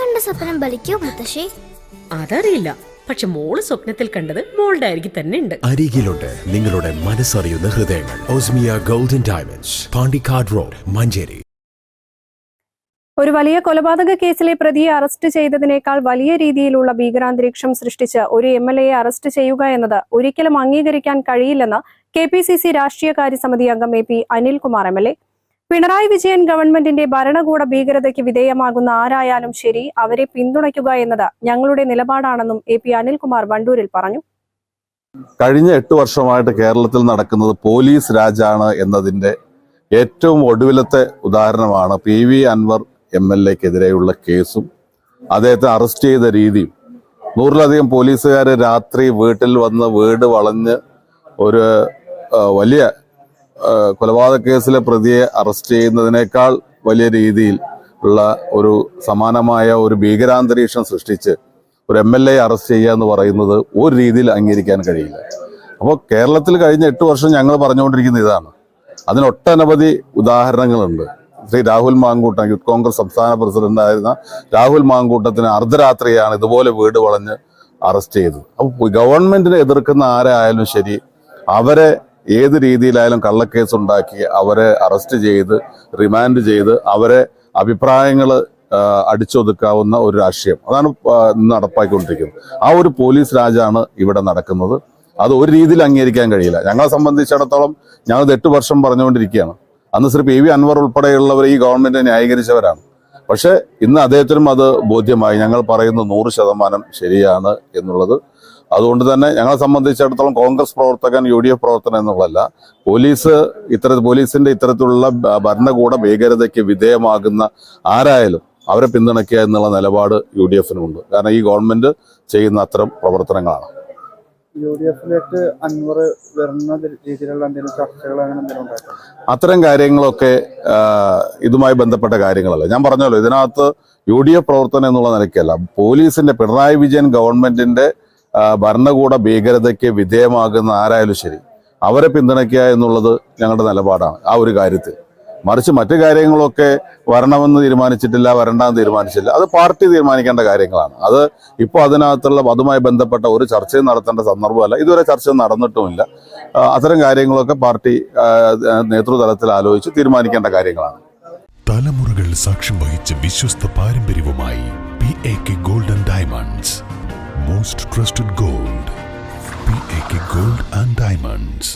കണ്ട സ്വപ്നം ബലിക്കോ മുത്തശ്ശി? അതറിയില്ല. പക്ഷെ മോൾ സ്വപ്നത്തിൽ കണ്ടത് മോളുടെ അരികിൽ തന്നെ ഉണ്ട്. അരികിലുണ്ട് നിങ്ങളുടെ മനസ്സറിയുന്ന ഹൃദയങ്ങൾ. Osmiya golden diamonds Pandikkad road Manjeri. ഒരു വലിയ കൊലപാതക കേസിലെ പ്രതിയെ അറസ്റ്റ് ചെയ്തതിനേക്കാൾ വലിയ രീതിയിലുള്ള ഭീകരാന്തരീക്ഷം സൃഷ്ടിച്ച് ഒരു എം എൽ എയെ അറസ്റ്റ് ചെയ്യുക എന്നത് ഒരിക്കലും അംഗീകരിക്കാൻ കഴിയില്ലെന്ന് കെ പി സി സി രാഷ്ട്രീയകാര്യ സമിതി അംഗം A P Anilkumar M L A Pinarayi Vijayan ഗവൺമെന്റിന്റെ ഭരണകൂട ഭീകരതയ്ക്ക് വിധേയമാകുന്ന ആരായാലും ശരി അവരെ പിന്തുണയ്ക്കുക എന്നത് ഞങ്ങളുടെ നിലപാടാണെന്നും എ പി അനിൽകുമാർ വണ്ടൂരിൽ പറഞ്ഞു. കഴിഞ്ഞ എട്ട് വർഷമായിട്ട് കേരളത്തിൽ നടക്കുന്നത് പോലീസ് രാജാണ് എന്നതിന്റെ ഏറ്റവും ഒടുവിലത്തെ ഉദാഹരണമാണ് P V Anvar M L എക്കെതിരെയുള്ള കേസും അദ്ദേഹത്തെ അറസ്റ്റ് ചെയ്ത രീതിയും. നൂറിലധികം പോലീസുകാർ രാത്രി വീട്ടിൽ വന്ന് വീട് വളഞ്ഞ് ഒരു വലിയ കൊലപാതക കേസിലെ പ്രതിയെ അറസ്റ്റ് ചെയ്യുന്നതിനേക്കാൾ വലിയ രീതിയിൽ ഉള്ള ഒരു സമാനമായ ഒരു ഭീകരാന്തരീക്ഷം സൃഷ്ടിച്ച് ഒരു എം എൽ എ അറസ്റ്റ് ചെയ്യുക എന്ന് പറയുന്നത് ഒരു രീതിയിൽ അംഗീകരിക്കാൻ കഴിയില്ല. അപ്പോൾ കേരളത്തിൽ കഴിഞ്ഞ എട്ട് വർഷം ഞങ്ങൾ പറഞ്ഞുകൊണ്ടിരിക്കുന്ന ഇതാണ്. അതിനൊട്ടനവധി ഉദാഹരണങ്ങളുണ്ട്. ശ്രീ രാഹുൽ മാങ്കൂട്ടൻ യൂത്ത് കോൺഗ്രസ് സംസ്ഥാന പ്രസിഡന്റായിരുന്ന രാഹുൽ മാങ്കൂട്ടത്തിന് അർദ്ധരാത്രിയാണ് ഇതുപോലെ വീട് വളഞ്ഞ് അറസ്റ്റ് ചെയ്തത്. അപ്പോൾ ഗവൺമെന്റിനെ എതിർക്കുന്ന ആരായാലും ശരി അവരെ ഏത് രീതിയിലായാലും കള്ളക്കേസ് ഉണ്ടാക്കി അവരെ അറസ്റ്റ് ചെയ്ത് റിമാൻഡ് ചെയ്ത് അവരെ അഭിപ്രായങ്ങൾ അടിച്ചൊതുക്കാവുന്ന ഒരു രാഷ്ട്രീയം. അതാണ് നടപ്പാക്കിക്കൊണ്ടിരിക്കുന്നത് ആ ഒരു പോലീസ് രാജാണ് ഇവിടെ നടക്കുന്നത്. അത് ഒരു രീതിയിൽ അംഗീകരിക്കാൻ കഴിയില്ല. ഞങ്ങളെ സംബന്ധിച്ചിടത്തോളം ഞങ്ങൾ എട്ട് വർഷം പറഞ്ഞുകൊണ്ടിരിക്കുകയാണ്. അന്ന് ശ്രീ പി വി അൻവർ ഉൾപ്പെടെയുള്ളവർ ഈ ഗവൺമെന്റിനെ ന്യായീകരിച്ചവരാണ്. പക്ഷെ ഇന്ന് അദ്ദേഹത്തിനും അത് ബോധ്യമായി. ഞങ്ങൾ പറയുന്നത് നൂറ് ശതമാനം ശരിയാണ് എന്നുള്ളത്. അതുകൊണ്ട് തന്നെ ഞങ്ങളെ സംബന്ധിച്ചിടത്തോളം കോൺഗ്രസ് പ്രവർത്തകൻ യു ഡി എഫ് പ്രവർത്തകൻ എന്നുള്ളതല്ല പോലീസ് ഇത്തര പോലീസിന്റെ ഇത്തരത്തിലുള്ള ഭരണകൂട ഭീകരതയ്ക്ക് വിധേയമാകുന്ന ആരായാലും അവരെ പിന്തുണയ്ക്കുക എന്നുള്ള നിലപാട് യു ഡി കാരണം ഈ ഗവൺമെന്റ് ചെയ്യുന്ന അത്തരം പ്രവർത്തനങ്ങളാണ്. യു ഡി എഫിലേക്ക് അൻവർ വരുന്ന രീതിയിലുള്ള എന്തെങ്കിലും ചർച്ചകൾ അങ്ങനെ എന്തെങ്കിലും അത്തരം കാര്യങ്ങളൊക്കെ ഇതുമായി ബന്ധപ്പെട്ട കാര്യങ്ങളല്ല. ഞാൻ പറഞ്ഞല്ലോ ഇതിനകത്ത് യു ഡി എഫ് പ്രവർത്തനം എന്നുള്ള നിലയ്ക്കല്ല. പോലീസിന്റെ പിണറായി വിജയൻ ഗവൺമെന്റിന്റെ ഭരണകൂട ഭീകരതയ്ക്ക് വിധേയമാകുന്ന ആരായാലും ശരി അവരെ പിന്തുണയ്ക്കുക എന്നുള്ളത് ഞങ്ങളുടെ നിലപാടാണ്. ആ ഒരു കാര്യത്തിൽ. മറിച്ച് മറ്റു കാര്യങ്ങളൊക്കെ വരണമെന്ന് തീരുമാനിച്ചിട്ടില്ല വരണ്ടെന്ന് തീരുമാനിച്ചില്ല. അത് പാർട്ടി തീരുമാനിക്കേണ്ട കാര്യങ്ങളാണ്. അത് ഇപ്പോൾ അതിനകത്തുള്ള അതുമായി ബന്ധപ്പെട്ട ഒരു ചർച്ചയും നടത്തേണ്ട സന്ദർഭമല്ല. ഇതുവരെ ചർച്ച നടന്നിട്ടുമില്ല. അത്തരം കാര്യങ്ങളൊക്കെ പാർട്ടി നേതൃതലത്തിൽ ആലോചിച്ച് തീരുമാനിക്കേണ്ട കാര്യങ്ങളാണ്. തലമുറകൾ സാക്ഷ്യം വഹിച്ച വിശ്വസ്ത പാരമ്പര്യവുമായി P A K golden diamonds. Most trusted gold P A K gold and diamonds.